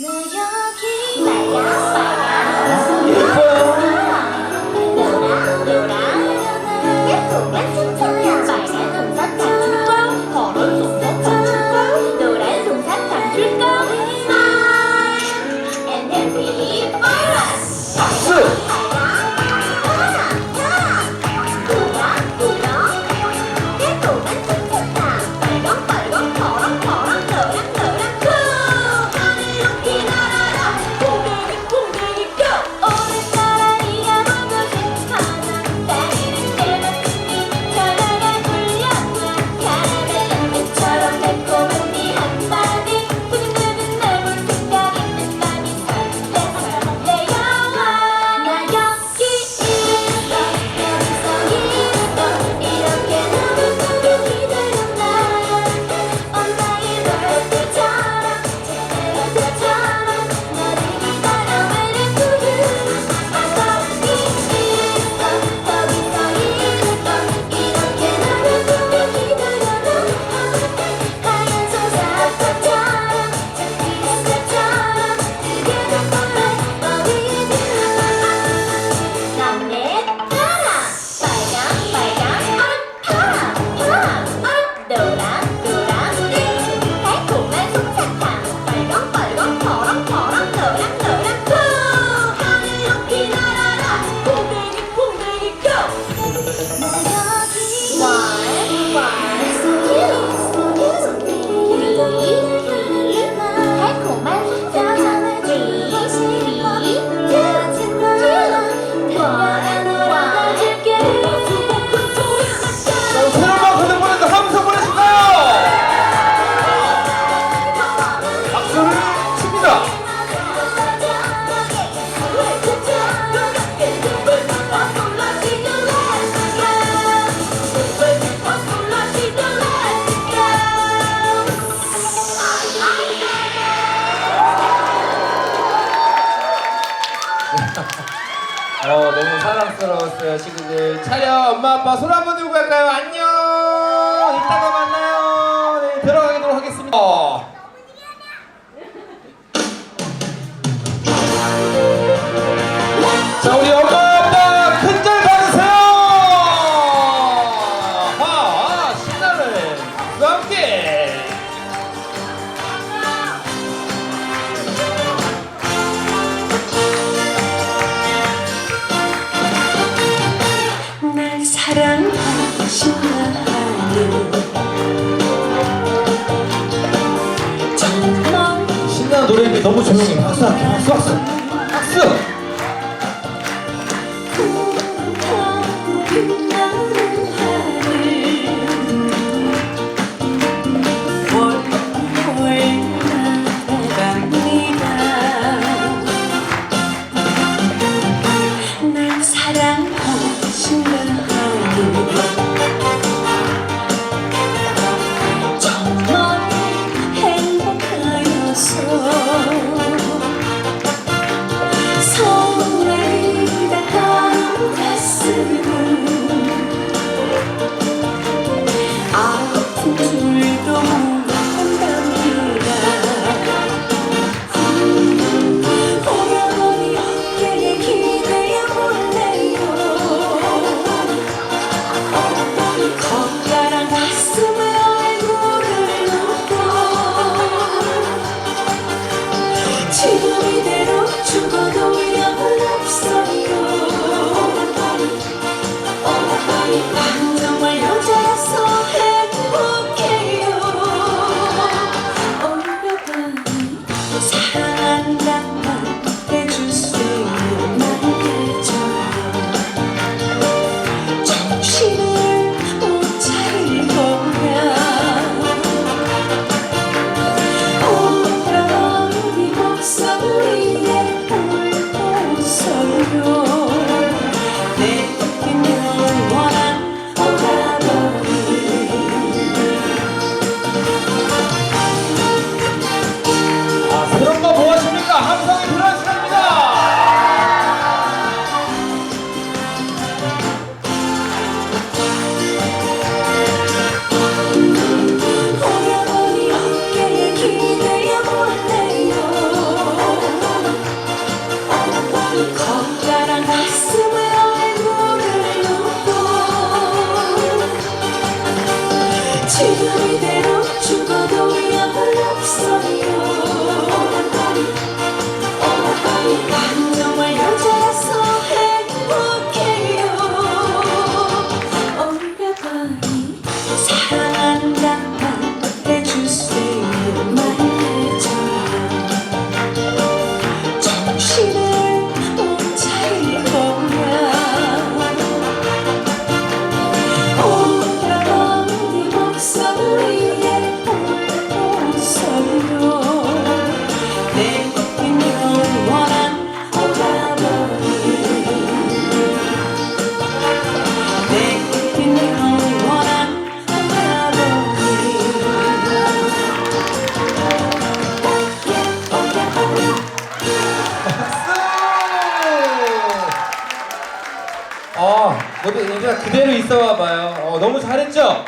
나 여기 나야? 예뻐요. 어, 너무 사랑스러웠어요, 친구들. 차려, 엄마, 아빠 손 한번 들고 갈까요? 안녕! 이따가 만나요! 네, 들어가도록 하겠습니다. 어. 자, 우리 엄마, 아빠 큰절 받으세요! 하, 신나는 박수 함께! 신나는 노래인데 너무 조용해. 박수 할게 박수 박수. 박수! 모두 얘들아 그대로 있어봐 봐요. 어, 너무 잘했죠?